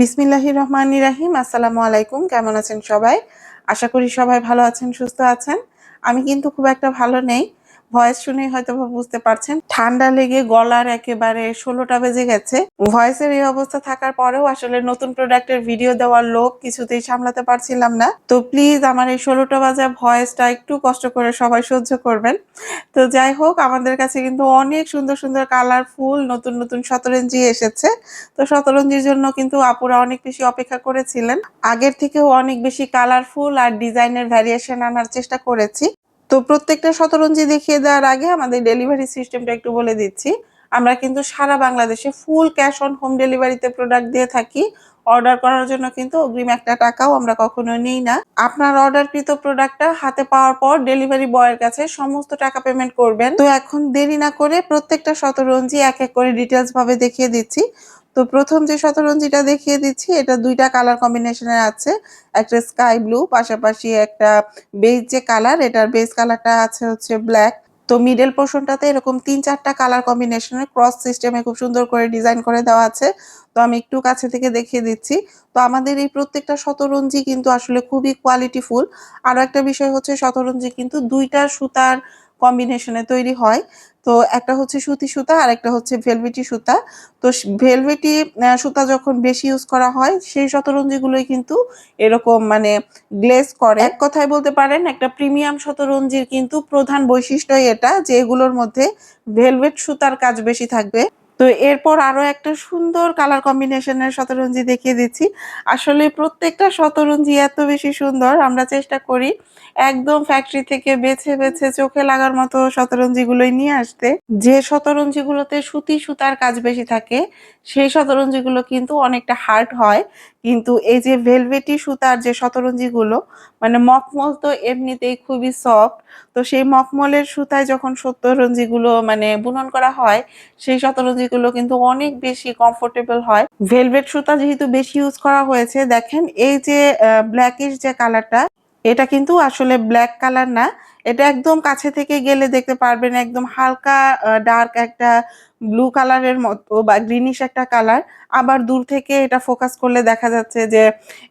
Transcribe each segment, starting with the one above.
বিসমিল্লাহি রহমান রাহিম আসসালামু আলাইকুম, কেমন আছেন সবাই? আশা করি সবাই ভালো আছেন, সুস্থ আছেন। আমি কিন্তু খুব একটা ভালো নেই। ভয়েস শুনে হয়তো বুঝতে পারছেন, ঠান্ডা লেগে গলার একেবারে ষোলোটা বেজে গেছে। ভয়েসের এই অবস্থা থাকার পরেও আসলে নতুন প্রোডাক্টের ভিডিও দেওয়ার লোক কিছুতেই সামলাতে পারছিলাম না। তো প্লিজ আমার এই ষোলোটা বাজে ভয়েসটা একটু কষ্ট করে সবাই সহ্য করবেন। তো যাই হোক, আমাদের কাছে কিন্তু অনেক সুন্দর সুন্দর কালারফুল নতুন নতুন শতরঞ্জি এসেছে। তো শতরঞ্জির জন্য কিন্তু আপুরা অনেক বেশি অপেক্ষা করেছিলেন। আগের থেকেও অনেক বেশি কালারফুল আর ডিজাইনের ভ্যারিয়েশন আনার চেষ্টা করেছি। তো প্রত্যেকটা শতরঞ্জি দেখিয়ে দেওয়ার আগে আমাদের ডেলিভারি সিস্টেমটা একটু বলে দিচ্ছি। আমরা কিন্তু সারা বাংলাদেশে ফুল ক্যাশ অন হোম ডেলিভারিতে প্রোডাক্ট দিয়ে থাকি। অর্ডার করার জন্য কিন্তু অগ্রিম একটা টাকাও আমরা কখনো নিই না। আপনার অর্ডারকৃত প্রোডাক্টটা হাতে পাওয়ার পর ডেলিভারি বয়ের কাছে সমস্ত টাকা পেমেন্ট করবেন। তো এখন দেরি না করে প্রত্যেকটা শতরঞ্জি এক এক করে ডিটেলস ভাবে দেখিয়ে দিচ্ছি। তো প্রথম যে শতরঞ্জিটা দেখিয়ে দিচ্ছি, এটা দুইটা কালার কম্বিনেশনের আছে। একটা স্কাই ব্লু পাশাপাশি একটা বেজ যে কালার এটার বেজ কালারটা আছে হচ্ছে ব্ল্যাক তো মিডল পোর্শনটাতে এরকম তিন চারটা কালার কম্বিনেশনের ক্রস সিস্টেমে খুব সুন্দর করে ডিজাইন করে দেওয়া আছে। তো আমি একটু কাছে থেকে দেখিয়ে দিচ্ছি। তো আমাদের এই প্রত্যেকটা শতরঞ্জি কিন্তু আসলে খুবই কোয়ালিটিফুল আরও একটা বিষয় হচ্ছে শতরঞ্জি কিন্তু দুইটা সুতার কম্বিনেশনে তৈরি হয়। তো একটা হচ্ছে সুতি সুতা আর একটা হচ্ছে ভেলভেটি সুতা। তো ভেলভেটি সুতা যখন বেশি ইউজ করা হয়, সেই শতরঞ্জিগুলোই কিন্তু এরকম মানে গ্লেজ করে। এক কথায় বলতে পারেন, একটা প্রিমিয়াম শতরঞ্জির কিন্তু প্রধান বৈশিষ্ট্যই এটা যে এগুলোর মধ্যে ভেলভেট সুতার কাজ বেশি থাকবে। তো এরপর আরও একটা সুন্দর কালার কম্বিনেশনের শতরঞ্জি দেখিয়ে দিচ্ছি। আসলে প্রত্যেকটা শতরঞ্জি এত বেশি সুন্দর, আমরা চেষ্টা করি একদম ফ্যাক্টরি থেকে বেছে বেছে চোখে লাগার মতো শতরঞ্জি গুলোই নিয়ে আসতে। যে শতরঞ্জি গুলোতে সুতি সুতার কাজ বেশি থাকে, সেই শতরঞ্জি গুলো কিন্তু অনেকটা হার্ড হয়। কিন্তু এই যে ভেলভেটি সুতার যে শতরঞ্জি গুলো মানে মখমল তো এমনিতেই খুবই সফট তো সেই মখমলের সুতায় যখন শতরঞ্জি গুলো মানে বুনন করা হয়, সেই শতরঞ্জি গুলো কিন্তু অনেক বেশি কমফোর্টেবল হয়। ভেলভেট সুতা যেহেতু বেশি ইউজ করা হয়েছে, দেখেন এই যে ব্ল্যাকিশ যে কালারটা এটা কিন্তু আসলে ব্ল্যাক কালার না, এটা একদম কাছে থেকে গেলে দেখতে পারবেন একদম হালকা ডার্ক একটা ব্লু কালারের মতো বা গ্রিনিশ একটা কালার আবার দূর থেকে এটা ফোকাস করলে দেখা যাচ্ছে যে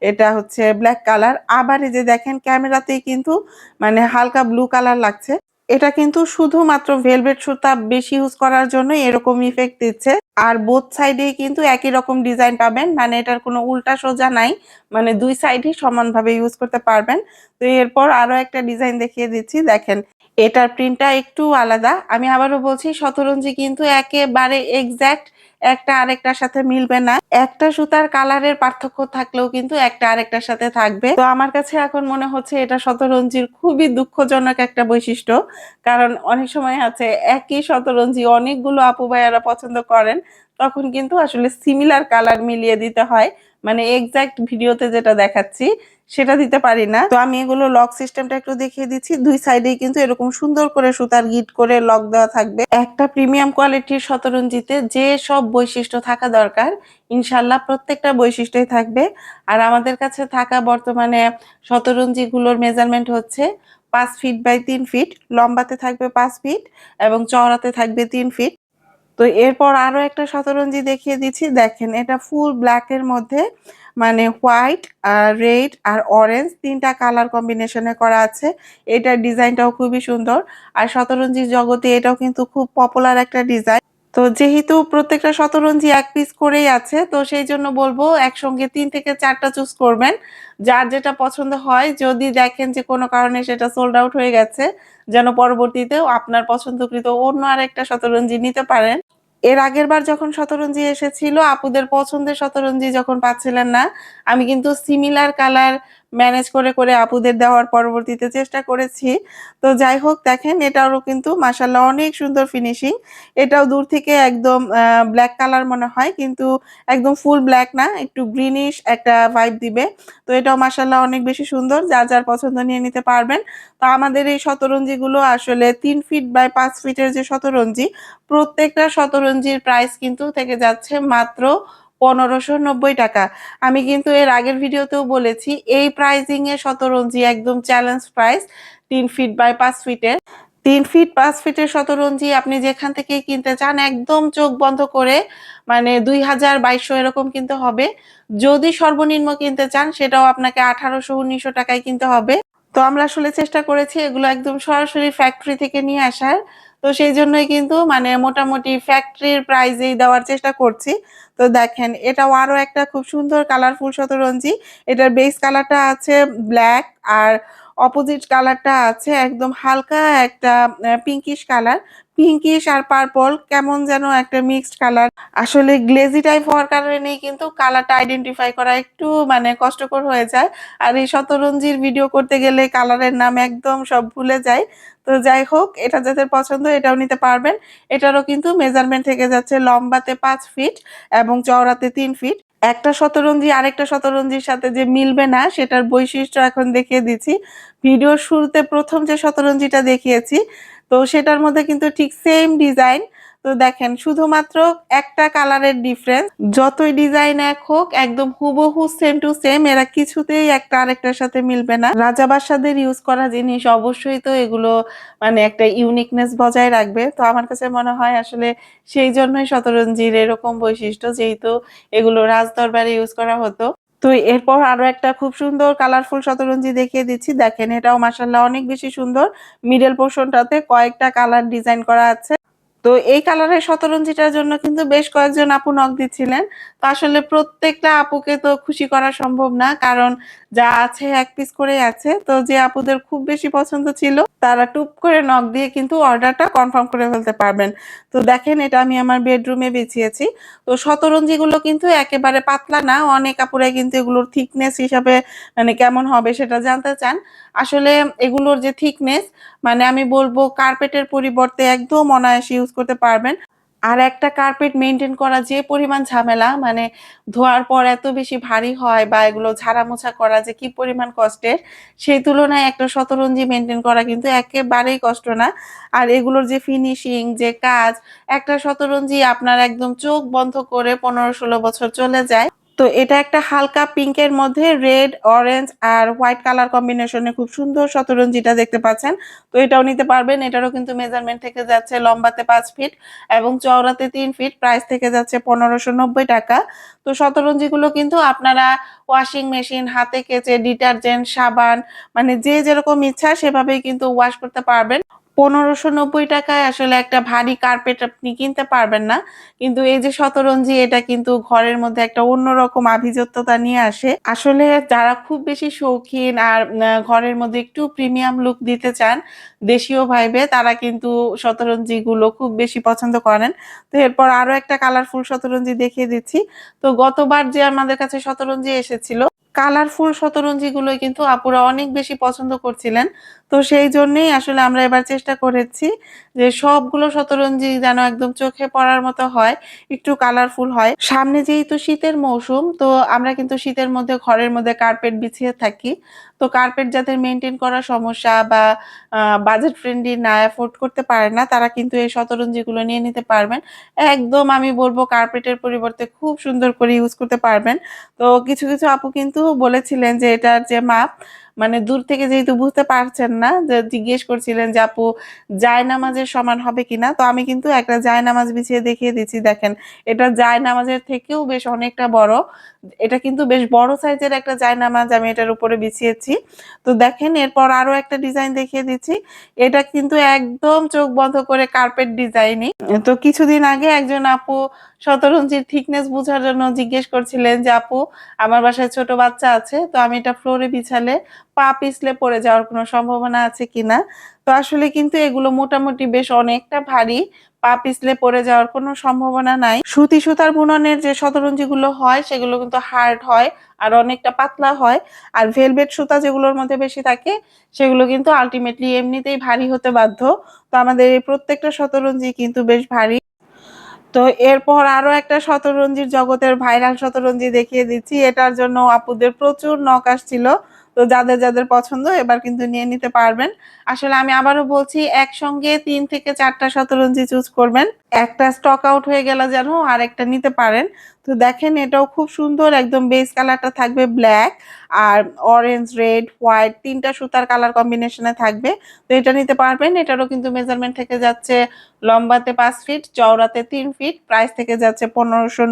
এটা হচ্ছে ব্ল্যাক কালার আবার এই যে দেখেন ক্যামেরাতেই কিন্তু মানে হালকা ব্লু কালার লাগছে। এটা কিন্তু শুধুমাত্র ভেলভেট সুতা বেশি ইউজ করার জন্য এরকম ইফেক্ট দিচ্ছে। আর বোথ সাইডে কিন্তু একই রকম ডিজাইন পাবেন। মানে এটার কোনো উল্টা সোজা নাই। মানে দুই সাইডেই সমানভাবে ইউজ করতে পারবেন। তো এরপর আরও একটা ডিজাইন দেখিয়ে দিচ্ছি। দেখেন এটার প্রিন্টটা একটু আলাদা। আমি আবারও বলছি, শতরঞ্জি কিন্তু একেবারে এক্স্যাক্ট একটা আরেকটার সাথে মিলবে না। একটা সুতার কালারের পার্থক্য থাকলেও কিন্তু একটা আরেকটার সাথে থাকবে। তো আমার কাছে এখন মনে হচ্ছে এটা শতরঞ্জির খুবই দুঃখজনক একটা বৈশিষ্ট্য। কারণ অনেক সময় আছে, একই শতরঞ্জি অনেকগুলো আপু ভাইয়ারা পছন্দ করেন, তখন কিন্তু আসলে সিমিলার কালার মিলিয়ে দিতে হয়। মানে এক্সাক্ট ভিডিওতে যেটা দেখাচ্ছি, সেটা দিতে পারি না। তো আমি এগুলো লক সিস্টেমটা একটু দেখিয়ে দিচ্ছি। দুই সাইডেই কিন্তু এরকম সুন্দর করে সুতার গিট করে লক দেওয়া থাকবে। একটা প্রিমিয়াম কোয়ালিটির শতরঞ্জিতে যে সব বৈশিষ্ট্য থাকা দরকার, ইনশাল্লাহ প্রত্যেকটা বৈশিষ্ট্যই থাকবে। আর আমাদের কাছে থাকা বর্তমানে শতরঞ্জিগুলোর মেজারমেন্ট হচ্ছে পাঁচ ফিট বাই তিন ফিট লম্বাতে থাকবে পাঁচ ফিট এবং চওড়াতে থাকবে তিন ফিট তো এরপর আরও একটা শতরঞ্জি দেখিয়ে দিচ্ছি। দেখেন, এটা ফুল ব্ল্যাক এর মধ্যে মানে হোয়াইট আর রেড আর অরেঞ্জ তিনটা কালার কম্বিনেশনে করা আছে। এটার ডিজাইনটাও খুবই সুন্দর। আর শতরঞ্জির জগতে এটাও কিন্তু খুব পপুলার একটা ডিজাইন তো যেহেতু প্রত্যেকটা শতরঞ্জি এক পিস করেই আছে, তো সেই জন্য বলব একসঙ্গে তিন থেকে চারটা চুজ করবেন। যার যেটা পছন্দ হয়, যদি দেখেন যে কোনো কারণে সেটা সোল্ড আউট হয়ে গেছে, যেন পরবর্তীতেও আপনার পছন্দকৃত অন্য আরেকটা শতরঞ্জি নিতে পারেন। এর আগের বার যখন শতরঞ্জি এসেছিল, আপুদের পছন্দের শতরঞ্জি যখন পাচ্ছিলেন না, আমি কিন্তু সিমিলার কালার ম্যানেজ করে করে আপুদের দেওয়ার পরবর্তীতে চেষ্টা করেছি। তো যাই হোক, দেখেন এটারও কিন্তু মাসাল্লাহ অনেক সুন্দর ফিনিশিং এটাও দূর থেকে একদম ব্ল্যাক কালার মনে হয়, কিন্তু একদম ফুল ব্ল্যাক না, একটু গ্রিনিশ একটা ভাইব দিবে। তো এটাও মাসাল্লাহ অনেক বেশি সুন্দর, যার যার পছন্দ নিয়ে নিতে পারবেন। তো আমাদের এই শতরঞ্জিগুলো আসলে তিন ফিট বাই পাঁচ ফিটের যে শতরঞ্জি, প্রত্যেকটা শতরঞ্জির প্রাইস কিন্তু থেকে যাচ্ছে মাত্র পনেরোশো নব্বই টাকা। আমি কিন্তু এর আগের ভিডিওতেও বলেছি, এই প্রাইজিং এ শতরঞ্জি একদম চ্যালেঞ্জ প্রাইস তিন ফিট বাই পাঁচ ফিটের তিন ফিট পাঁচ ফিটের শতরঞ্জি আপনি যেখান থেকে কিনতে চান, একদম চোখ বন্ধ করে মানে দুই হাজার বাইশশো এরকম কিনতে হবে। যদি সর্বনিম্ন কিনতে চান, সেটাও আপনাকে আঠারোশো, উনিশশো টাকায় কিনতে হবে। তো আমরা আসলে চেষ্টা করেছি এগুলো একদম সরাসরি ফ্যাক্টরি থেকে নিয়ে আসার। তো সেই জন্যই কিন্তু মানে মোটামুটি ফ্যাক্টরির প্রাইজেই দেওয়ার চেষ্টা করছি। তো দেখেন, এটাও আরও একটা খুব সুন্দর কালারফুল শতরঞ্জি। এটার বেস কালারটা আছে ব্ল্যাক আর অপোজিট কালারটা আছে, একদম হালকা একটা পিঙ্কিশ কালার পিঙ্কিশ আর পার্পল কেমন যেন একটা মিক্সড কালার আসলে গ্লেজি টাইপ হওয়ার কারণেই কিন্তু কালারটা আইডেন্টিফাই করা একটু মানে কষ্টকর হয়ে যায়। আর এই শতরঞ্জির ভিডিও করতে গেলে কালারের নাম একদম সব ভুলে যায়। তো যাই হোক, এটা যাদের পছন্দ, এটাও নিতে পারবেন। এটারও কিন্তু মেজারমেন্ট থেকে যাচ্ছে লম্বাতে পাঁচ ফিট এবং চওড়াতে তিন ফিট একটা শতরঞ্জি, আরেকটা শতরঞ্জির সাথে যে মিলবে না, সেটার বৈশিষ্ট্য এখন দেখিয়ে দিচ্ছি। ভিডিও শুরুতে প্রথম যে শতরঞ্জিটা দেখিয়েছি, তো সেটার মধ্যে কিন্তু ঠিক সেম ডিজাইন তো দেখেন, শুধুমাত্র একটা কালারের ডিফারেন্স যতই ডিজাইন এক হোক, একদম হুবহু সেম টু সেম এরা কিছুতেই একটা আরেকটার সাথে মিলবে না। রাজা বাদশাদের ইউজ করা জিনিস অবশ্যই তো এগুলো মানে একটা ইউনিকনেস বজায় রাখবে। তো আমার কাছে মনে হয় আসলে সেই জন্যই শতরঞ্জির এরকম বৈশিষ্ট্য, যেহেতু এগুলো রাজদরবারে ইউজ করা হতো। তো এরপর আরও একটা খুব সুন্দর কালারফুল শতরঞ্জি দেখিয়ে দিচ্ছি। দেখেন, এটাও মাসাল্লাহ অনেক বেশি সুন্দর। মিডল পোর্শনটাতে কয়েকটা কালার ডিজাইন করা আছে। তো এই কালারের শতরঞ্জিটার জন্য কিন্তু বেশ কয়েকজন আপু নক দিচ্ছিলেন। তো আসলে প্রত্যেকটা আপুকে তো খুশি করা সম্ভব না, কারণ যা আছে এক পিস করে আছে। তো যে আপুদের খুব বেশি পছন্দ ছিল, তারা টুপ করে নক দিয়ে কিন্তু অর্ডারটা কনফার্ম করে ফেলতে পারবেন। তো দেখেন, এটা আমি আমার বেডরুমে বিছিয়েছি। তো শতরঞ্জি গুলো কিন্তু একেবারে পাতলা না, অনেক আপুরাই কিন্তু এগুলোর থিকনেস হিসাবে মানে কেমন হবে সেটা জানতে চান। আসলে এগুলোর যে থিকনেস মানে আমি বলব কার্পেটের পরিবর্তে একদম অনায়াসে ইউজ করতে পারবেন। আর একটা কার্পেট মেনটেন করা যে পরিমাণ ঝামেলা মানে ধোয়ার পর এত বেশি ভারী হয় বা এগুলো ঝাড়া মোছা করা যে কি পরিমাণ কষ্টের, সেই তুলনায় একটা শতরঞ্জি মেনটেন করা কিন্তু একেবারেই কষ্ট না। আর এগুলোর যে ফিনিশিং যে কাজ, একটা শতরঞ্জি আপনার একদম চোখ বন্ধ করে পনেরো ষোলো বছর চলে যায়। তো এটা একটা হালকা পিঙ্কের মধ্যে রেড অরেঞ্জ আর হোয়াইট কালার কম্বিনেশনে খুব সুন্দর শতরঞ্জিটা দেখতে পাচ্ছেন। তো এটাও নিতে পারবেন। এটারও কিন্তু মেজারমেন্ট থেকে যাচ্ছে লম্বাতে পাঁচ ফিট এবং চওড়াতে তিন ফিট প্রাইস থেকে যাচ্ছে পনেরোশো নব্বই টাকা। তো শতরঞ্জিগুলো কিন্তু আপনারা ওয়াশিং মেশিন হাতে কেচে ডিটারজেন্ট সাবান মানে যে যেরকম ইচ্ছা সেভাবেই কিন্তু ওয়াশ করতে পারবেন। পনেরোশো নব্বই টাকায় আসলে একটা ভারী কার্পেট আপনি কিনতে পারবেন না। কিন্তু এই যে শতরঞ্জি, এটা কিন্তু ঘরের মধ্যে একটা অন্যরকম আভিজাত্যতা নিয়ে আসে। আসলে যারা খুব বেশি শৌখিন আর ঘরের মধ্যে একটু প্রিমিয়াম লুক দিতে চান, দেশীয় ভাইবে তারা কিন্তু শতরঞ্জি গুলো খুব বেশি পছন্দ করেন। তো এরপর আরও একটা কালারফুল শতরঞ্জি দেখিয়ে দিচ্ছি। তো গতবার যে আমাদের কাছে শতরঞ্জি এসেছিল কালারফুল শতরঞ্জি গুলোই কিন্তু আপুরা অনেক বেশি পছন্দ করছিলেন। তো সেই জন্যই আসলে আমরা এবার চেষ্টা করেছি যে সবগুলো শতরঞ্জি যেন একদম চোখে পড়ার মতো হয়, একটু কালারফুল হয়। সামনে যেহেতু শীতের মৌসুম, তো আমরা কিন্তু শীতের মধ্যে, ঘরের মধ্যে কার্পেট বিছিয়ে থাকি। তো কার্পেট যাদের মেনটেন করার সমস্যা বা বাজেট ফ্রেন্ডলি না অ্যাফোর্ড করতে পারে না, তারা কিন্তু এই শতরঞ্জিগুলো নিয়ে নিতে পারবেন। একদম আমি বলব কার্পেটের পরিবর্তে খুব সুন্দর করে ইউজ করতে পারবেন। তো কিছু কিছু আপু কিন্তু বলেছিলেন যে এটার যে মাপ মানে দূর থেকে যেহেতু বুঝতে পারছেন না, যে জিজ্ঞেস করছিলেন যে আপু জায় নামাজের সমান হবে কিনা? তো আমি কিন্তু একটা জায় নামাজ বিছিয়ে দেখিয়ে দিচ্ছি, দেখেন। এটা জায় নামাজের থেকেও বেশ অনেকটা বড়। এটা কিন্তু বেশ বড় সাইজের একটা জায় নামাজ আমি এটার উপরে বিছিয়েছি। তো দেখেন, এরপর আরও একটা ডিজাইন দেখিয়ে দিচ্ছি। এটা কিন্তু একদম চোখ বন্ধ করে কার্পেট ডিজাইনই। তো কিছুদিন আগে একজন আপু শতরঞ্জির থিকনেস বোঝার জন্য জিজ্ঞেস করছিলেন যে, আপু, আমার বাসায় ছোট বাচ্চা আছে, তো আমি এটা ফ্লোরে বিছালে পা পিছলে পড়ে যাওয়ার কোনো সম্ভাবনা আছে কিনা? তো আসলে কিন্তু এগুলো মোটামুটি বেশ অনেকটা ভারী। পা পিছলে পড়ে যাওয়ার কোনো সম্ভাবনা নাই। সুতি সুতার বুননের যে শতরঞ্জি গুলো হয়, সেগুলো কিন্তু হার্ড হয় আর অনেকটা পাতলা হয়। আর ভেলভেট সুতা যেগুলোর মধ্যে বেশি থাকে, সেগুলো কিন্তু আলটিমেটলি এমনিতেই ভারী হতে বাধ্য। তো আমাদের এই প্রত্যেকটা শতরঞ্জি কিন্তু বেশ ভারী। তো এরপর আরও একটা শতরঞ্জির জগতের ভাইরাল শতরঞ্জি দেখিয়ে দিচ্ছি। এটার জন্য আপুদের প্রচুর নক আসছিল। তো যাদের যাদের পছন্দ এবার কিন্তু নিয়ে নিতে পারবেন। আসলে আমি আবারও বলছি, একসঙ্গে তিন থেকে চারটা শতরঞ্জি চুজ করবেন। একটা স্টক আউট হয়ে গেলে যেন আর একটা নিতে পারেন। তো দেখেন, এটাও খুব সুন্দর, একদম বেস কালারটা থাকবে ব্ল্যাক আর অরেঞ্জ রেড হোয়াইট তিনটা সুতার কালার কম্বিনেশনে থাকবে। তো এটা নিতে পারবেন, এটারও কিন্তু মেজারমেন্ট থেকে যাচ্ছে লম্বাতে পাঁচ ফিট চওড়াতে তিন ফিট প্রাইস থেকে যাচ্ছে পনেরোশো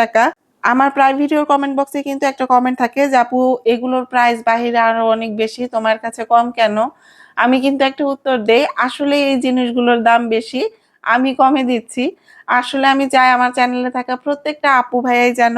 টাকা। আমার প্রায় ভিডিওর কমেন্ট বক্সে কিন্তু একটা কমেন্ট থাকে যে, আপু, এগুলোর প্রাইস বাহিরে আরও অনেক বেশি, তোমার কাছে কম কেন? আমি কিন্তু একটা উত্তর দেই আসলে এই জিনিসগুলোর দাম বেশি, আমি কমে দিচ্ছি। আসলে আমি চাই আমার চ্যানেলে থাকা প্রত্যেকটা আপু ভাইয়াই যেন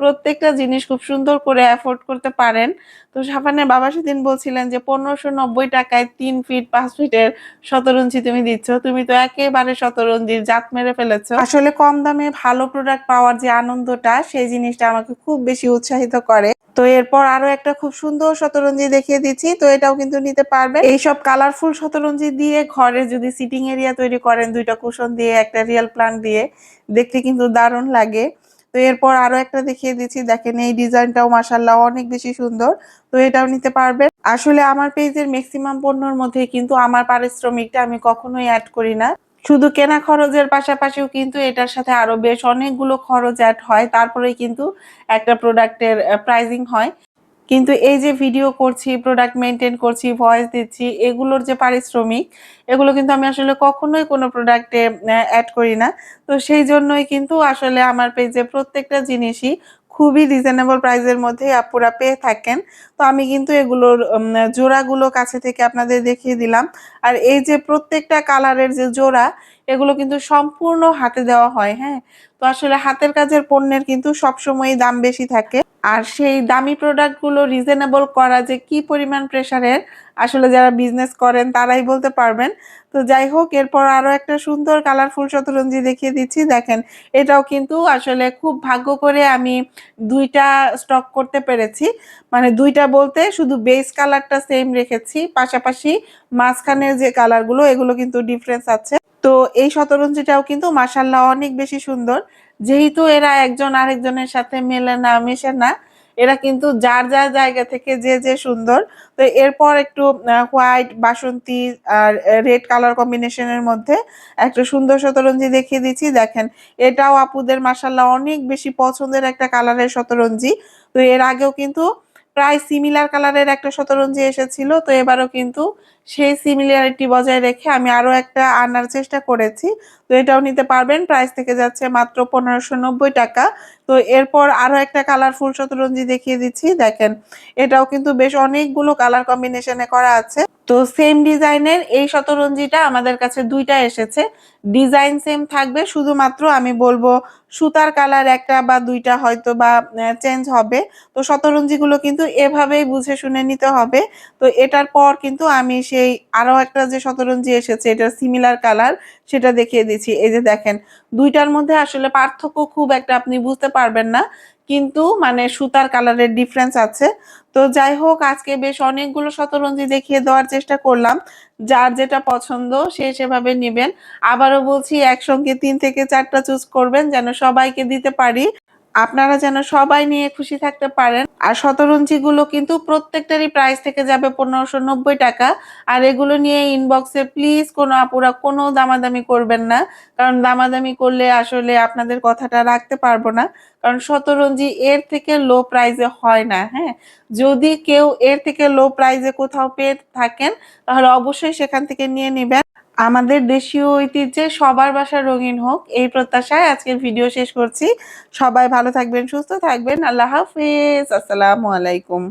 প্রত্যেকটা জিনিস খুব সুন্দর করে অ্যাফোর্ড করতে পারেন। তো সাফানের বাবা সেদিন বলছিলেন যে, পনেরোশো নব্বই টাকায় তিন ফিট পাঁচ ফিটের শতরঞ্জি তুমি দিচ্ছ। তুমি তো একেবারে শতরঞ্জির জাত মেরে ফেলেছো। আসলে কম দামে ভালো প্রোডাক্ট পাওয়ার যে আনন্দটা, সেই জিনিসটা আমাকে খুব বেশি উৎসাহিত করে। তো এরপর আরও একটা খুব সুন্দর শতরঞ্জি দেখিয়ে দিচ্ছি। তো এটাও কিন্তু নিতে পারবে এইসব কালারফুল শতরঞ্জি দিয়ে ঘরে যদি সিটিং এরিয়া তৈরি করেন, দুইটা কুশন দিয়ে, একটা রিয়েল প্লান্ট দিয়ে, দেখতে কিন্তু দারুণ লাগে। তো এরপর আরও একটা দেখিয়ে দিচ্ছি। দেখেন, এই ডিজাইনটাও মাসাল্লাহ অনেক বেশি সুন্দর। তো এটাও নিতে পারবেন। আসলে আমার পেজের ম্যাক্সিমাম পণ্যর মধ্যে কিন্তু আমার পারিশ্রমিকটা আমি কখনোই অ্যাড করি না। শুধু কেনা খরচের পাশাপাশিও কিন্তু এটার সাথে আরও বেশ অনেকগুলো খরচ অ্যাড হয়। তারপরে কিন্তু একটা প্রোডাক্টের প্রাইজিং হয়। কিন্তু এই যে ভিডিও করছি প্রোডাক্ট মেনটেন করছি ভয়েস দিচ্ছি, এগুলোর যে পারিশ্রমিক, এগুলো কিন্তু আমি আসলে কখনোই কোনো প্রোডাক্টে অ্যাড করি না। তো সেই জন্যই কিন্তু আসলে আমার পেজে প্রত্যেকটা জিনিসই খুবই রিজনেবল প্রাইসের মধ্যে আপুরা পেয়ে থাকেন। তো আমি কিন্তু এগুলোর জোড়াগুলো কাছে থেকে আপনাদের দেখিয়ে দিলাম। আর এই যে প্রত্যেকটা কালারের যে জোড়া এগুলো কিন্তু সম্পূর্ণ হাতে দেওয়া হয় হ্যাঁ? তো আসলে হাতের কাজের পণ্যের কিন্তু সবসময়ই দাম বেশি থাকে। আর সেই দামি প্রোডাক্টগুলো রিজনেবল করা যে কি পরিমাণ প্রেশারের আসলে যারা বিজনেস করেন তারাই বলতে পারবেন। তো যাই হোক, এরপর আরও একটা সুন্দর কালারফুল শতরঞ্জি দেখিয়ে দিচ্ছি। দেখেন, এটাও কিন্তু আসলে খুব ভাগ্য করে আমি দুইটা স্টক করতে পেরেছি। মানে দুইটা বলতে শুধু বেস কালারটা সেম রেখেছি, পাশাপাশি মাঝখানের যে কালারগুলো এগুলো কিন্তু ডিফারেন্স আছে। তো এই শতরঞ্জিটাও কিন্তু মাসাল্লাহ অনেক বেশি সুন্দর। যেহেতু এরা একজন আরেকজনের সাথে মেলে না, মেশে না, এরা কিন্তু যার যার জায়গা থেকে যে যে সুন্দর। তো এরপর একটু হোয়াইট বাসন্তী আর রেড কালার কম্বিনেশনের মধ্যে একটা সুন্দর শতরঞ্জি দেখিয়ে দিচ্ছি। দেখেন, এটাও আপুদের মাসাল্লাহ অনেক বেশি পছন্দের একটা কালারের শতরঞ্জি। তো এর আগেও কিন্তু প্রায় সিমিলার কালারের একটা শতরঞ্জি এসেছিল। তো এবারও কিন্তু সেই সিমিলারিটি বজায় রেখে আমি আরও একটা আনার চেষ্টা করেছি। তো এটাও নিতে পারবেন। প্রাইস থেকে যাচ্ছে মাত্র পনেরোশো নব্বই টাকা। তো এরপর আরও একটা কালারফুল শতরঞ্জি দেখিয়ে দিচ্ছি। দেখেন, এটাও কিন্তু বেশ অনেকগুলো কালার কম্বিনেশনে করা আছে। তো সেম ডিজাইনের এই শতরঞ্জিটা আমাদের কাছে দুইটা এসেছে। ডিজাইন সেম থাকবে, শুধুমাত্র আমি বলব সুতার কালার একটা বা দুইটা হয়তো বা চেঞ্জ হবে। তো শতরঞ্জিগুলো কিন্তু এভাবেই বুঝে শুনে নিতে হবে। তো এটার পর কিন্তু আমি সেই আরও একটা যে শতরঞ্জি এসেছে এটার সিমিলার কালার সেটা দেখিয়ে দিচ্ছি। এই যে দেখেন, দুইটার মধ্যে আসলে পার্থক্য খুব একটা আপনি বুঝতে পারবেন না, কিন্তু মানে সুতার কালারের ডিফারেন্স আছে। তো যাই হোক, আজকে বেশ অনেকগুলো শতরঞ্জি দেখিয়ে দেওয়ার চেষ্টা করলাম। যার যেটা পছন্দ, সে সেভাবে নেবেন। আবারও বলছি, একসঙ্গে তিন থেকে চারটা চুজ করবেন, যেন সবাইকে দিতে পারি। আপনারা যেন সবাই নিয়ে খুশি থাকতে পারেন। আর শতরঞ্জি গুলো কিন্তু প্রত্যেকটারই প্রাইস থেকে যাবে পনেরোশো নব্বই টাকা। আর এগুলো নিয়ে ইনবক্সে প্লিজ কোনো আপুরা কোনো দামাদামি করবেন না। কারণ দামাদামি করলে আসলে আপনাদের কথাটা রাখতে পারব না। কারণ শতরঞ্জি এর থেকে লো প্রাইজে হয় না হ্যাঁ? যদি কেউ এর থেকে লো প্রাইজে কোথাও পেয়ে থাকেন, তাহলে অবশ্যই সেখান থেকে নিয়ে নেবেন। আমাদের দেশীয় ঐতিহ্যে সবার বাসা রঙিন হোক, এই প্রত্যাশায় আজকের ভিডিও শেষ করছি। সবাই ভালো থাকবেন, সুস্থ থাকবেন। আল্লাহ হাফিজ। আসসালামু আলাইকুম।